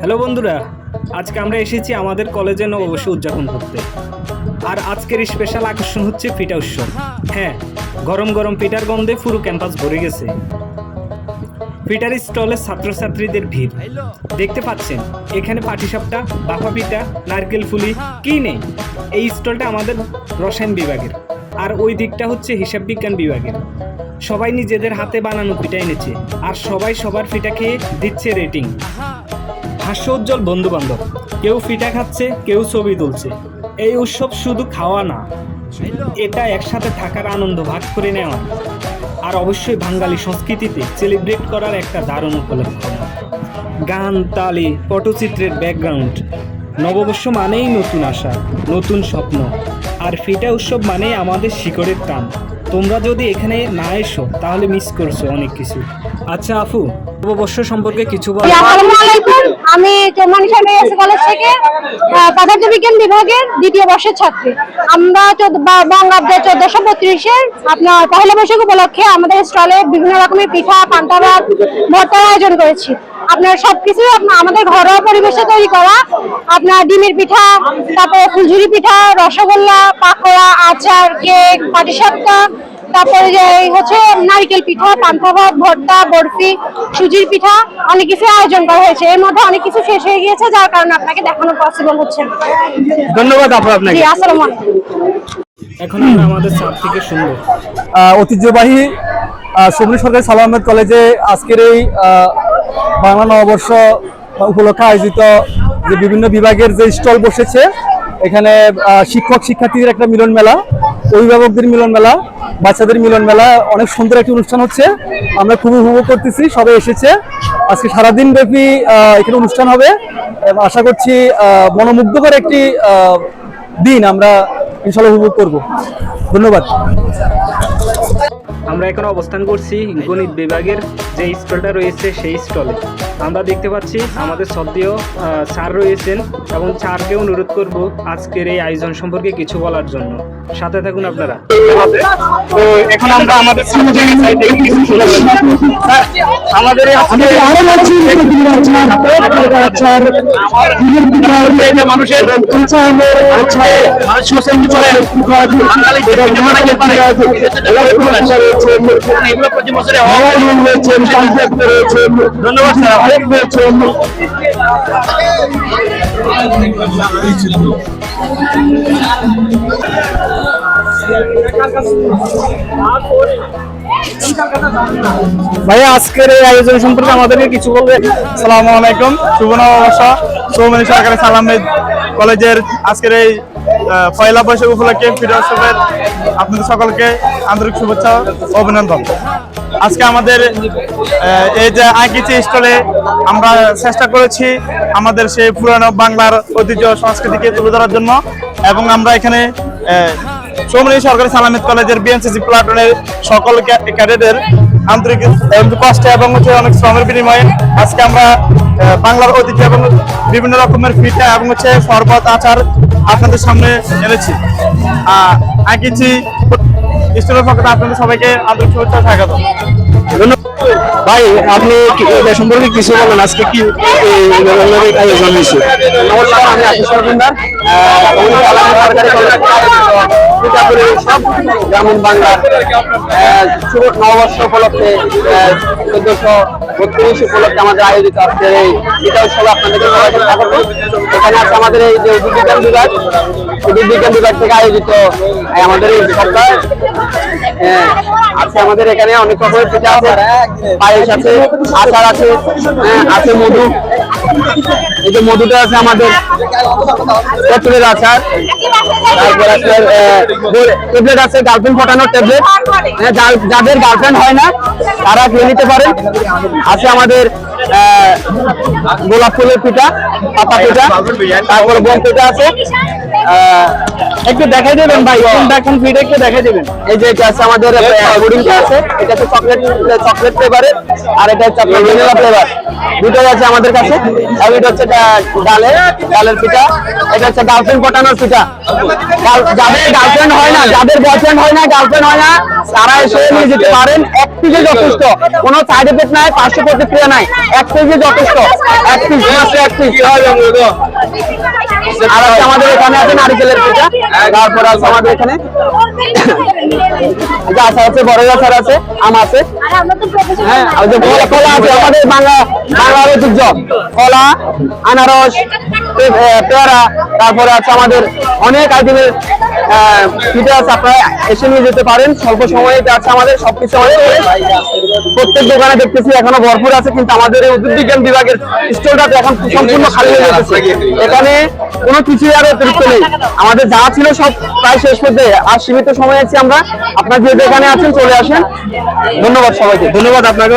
Hello বন্ধুরা, আজকে আমরা এসেছি আমাদের কলেজে নববর্ষ উদযাপন করতে। আর আজকের স্পেশাল আকর্ষণ হচ্ছে পিঠা উৎসব। হ্যাঁ গরম গরম পিঠার গন্ধে পুরো ক্যাম্পাস ভরে গেছে। পিঠার স্টলে ছাত্রছাত্রীদের ভিড়। দেখতে পাচ্ছেন, এখানে পাটিসাপটা, বাফা পিঠা, নারকেল ফুলি, কি নেই? এই স্টলটা আমাদের রসায়ন বিভাগের। আর ওই দিকটা হচ্ছে হিসাব বিজ্ঞান বিভাগের। সবাই নিজেদের হাতে বানানো পিঠা এনেছে। আর সবাই সবার পিঠা খেয়ে দিচ্ছে রেটিং হাস্যোজ্জ্বল বন্ধু বান্ধব কেউ ফিটা খাচ্ছে, কেউ ছবি তুলছে। এই উৎসব শুধু খাওয়া না, এটা একসাথে থাকার আনন্দ ভাগ করে নেওয়া। আর অবশ্যই বাঙালি সংস্কৃতিতে সেলিব্রেট করার একটা দারুণ উপলক্ষ। গান, তালি, পটচিত্রের ব্যাকগ্রাউন্ড নববর্ষ মানেই নতুন আশা, নতুন স্বপ্ন। আর ফিটা উৎসব মানেই আমাদের শিকড়ের টান। তোমরা যদি এখানে না এসো, তাহলে মিস করছ অনেক কিছু। আচ্ছা আফু নববর্ষ সম্পর্কে কিছু বলো। আসসালামু আমি চৌমানি এস কলেজ থেকে পদার্থ বিজ্ঞান বিভাগের দ্বিতীয় বর্ষের ছাত্রী। আমরা বঙ্গাব্দ চোদ্দশো বত্রিশের আপনার পহেলা বৈশাখ উপলক্ষে আমাদের স্টলে বিভিন্ন রকমের পিঠা, পান্তা ভাত, ভর্তার আয়োজন করেছি। আপনার সবকিছু আমাদের ঘরোয়া পরিবেশে তৈরি করা। আপনার ডিমের পিঠা তারপরে ফুলঝুরি পিঠা রসগোল্লা পাকোড়া আচার কেক পাটিসাপটা তারপরে যে এই হচ্ছে নারকেল পিঠা পান্তা ভাত ভর্তা বরফি সুজির পিঠা অনেক কিছু আয়োজন করা হয়েছে। এর মধ্যে অনেক কিছু শেষ হয়ে গিয়েছে যার কারণে আপনাকে দেখানো পসিবল হচ্ছে ধন্যবাদ আপু জি আপনাকে আসসালামু আলাইকুম। এখন আমরা আমাদের চাপ থেকে শুনব ঐতিহ্যবাহী সবরি সরকারি সালাম আহমেদ কলেজে আজকের এই বাংলা নববর্ষ উপলক্ষে আয়োজিত যে বিভিন্ন বিভাগের যে স্টল বসেছে, এখানে শিক্ষক শিক্ষার্থীদের একটা মিলন মেলা, অভিভাবকদের মিলন মেলা, বাচ্চাদের মিলন মেলা, অনেক সুন্দর একটি অনুষ্ঠান হচ্ছে। আমরা খুবই উপভোগ করতেছি, সবাই এসেছে। আজকে সারাদিন ব্যাপী এখানে অনুষ্ঠান হবে। আশা করছি মনোমুগ্ধকর একটি দিন আমরা ইনশাল্লাহ উপভোগ করব। ধন্যবাদ। আমরা এখন অবস্থান করছি গণিত বিভাগের যে স্টলটা রয়েছে সেই স্টলে। আমরা দেখতে পাচ্ছি আমাদের সদ্যীয় আহ, স্যার রয়েছেন এবং স্যারকে অনুরোধ করব আজকের এই আয়োজন সম্পর্কে কিছু বলার জন্য। সাথে থাকুন আপনারা। তো এখন আমরা আমাদের আমাদের এই মানুষের ধন্যবাদ স্যার। ভাইয়া, আজকের এই আয়োজন সম্পর্কে আমাদেরকে কিছু বলবে? সালাম আলাইকুম, শুভ নববর্ষ। সৌমনি সরকারি সালামেদ কলেজের আজকের এই পয়লা বৈশাখ উপলক্ষে ফিরে উৎসবের আপনাদের সকলকে আন্তরিক শুভেচ্ছা অভিনন্দন। আজকে আমাদের এই যে আঁকিচি স্টলে আমরা চেষ্টা করেছি আমাদের সেই পুরানো বাংলার ঐতিহ্য সংস্কৃতিকে তুলে ধরার জন্য এবং আমরা এখানে সৌমনি সরকারি সালামেদ কলেজের বিএনসিসি প্লাটনের সকল ক্যা- ক্যাডেটের আন্তরিক এবং কষ্ট এবং হচ্ছে অনেক শ্রমের বিনিময়ে আজকে আমরা বাংলার ঐতিহ্য এবং বিভিন্ন রকমের পিঠা এবং হচ্ছে শরবত আচার আপনাদের সামনে এনেছি। আঁকিছি। স্টুডেন্ট পক্ষে আপনাদের সবাইকে আন্তরিক শুভেচ্ছা স্বাগত। ভাই আপনি এটা সম্পর্কে কিছু বলেন? আজকে কি আয়োজন হয়েছে? নমস্কার আমি আশিস সরকার। সরকারি করে সব গ্রামীণ বাংলার শুভ নববর্ষ উপলক্ষে চোদ্দশো বত্রিশ উপলক্ষে আমাদের আয়োজিত আজকের এই বিকাল উৎসব আপনাদেরকে স্বাগত। এখানে আছে আমাদের এই যে বিজ্ঞান বিভাগ। বিজ্ঞান বিভাগ থেকে আয়োজিত আমাদের এই সপ্তাহ হ্যাঁ, আছে আমাদের এখানে অনেক রকমের পিঠা আছে। পায়েস আছে আচার আছে হ্যাঁ, আছে মধু। এই যে মধুটা আছে আমাদের তেঁতুলের আচার। তারপর আপনার ট্যাবলেট আছে গার্লফ্রেন্ড ফটানোর ট্যাবলেট। হ্যাঁ যাদের গার্লফ্রেন্ড হয় না তারা খেয়ে নিতে পারেন। আছে আমাদের গোলাপ ফুলের পিঠা, পাতা পিঠা, তারপরে বোম পিঠা আছে। একটু দেখাই দেবেন ভাই একটু দেখাই দেবেন। এই যে এটা আছে আমাদের পুডিংটা আছে। এটা হচ্ছে চকলেট চকলেট ফ্লেভারের আর এটা ভ্যানিলা ফ্লেভার দুটোই আছে আমাদের কাছে। আর এটা হচ্ছে ডালের ডালের পিঠা। এটা হচ্ছে গার্লফ্রেন্ড পটানোর পিঠা। যাদের গার্লফ্রেন্ড হয় না, যাদের বয়ফ্রেন্ড হয় না গার্লফ্রেন্ড হয় না, তারা এসে নিয়ে যেতে পারেন। এক পিঠে যথেষ্ট, কোনো সাইড এফেক্ট নাই পার্শ্ব প্রতিক্রিয়া নাই। এক কেজি যথেষ্ট। এক পিস মাত্র এক পিস আর আছে আমাদের এখানে আছে নারিকেলের পিঠা। তারপর আছে আমাদের এখানে। গাছ আছে বড় গাছ আছে আম আছে। হ্যাঁ কলা আছে আমাদের বাংলা বাংলার ঐতিহ্য। কলা আনারস পেয়ারা তারপরে আছে আমাদের অনেক আইটেমের পিঠা আছে আপনারা এসে নিয়ে যেতে পারেন। স্বল্প সময়ে আছে আমাদের সবকিছু আমাদের প্রত্যেক দোকানে দেখতেছি এখনও ভরপুর আছে কিন্তু আমাদের এই উদ্ভিদ বিজ্ঞান বিভাগের স্টলটা এখন সম্পূর্ণ খালি হয়ে গেছে। এখানে কোনো কিছুই আর অতিরিক্ত নেই। আমাদের যা ছিল সব প্রায় শেষ করতে আর সীমিত সময় আছি আমরা। আপনার যেহেতু এখানে আছেন চলে আসেন। ধন্যবাদ সবাইকে। ধন্যবাদ আপনাকে।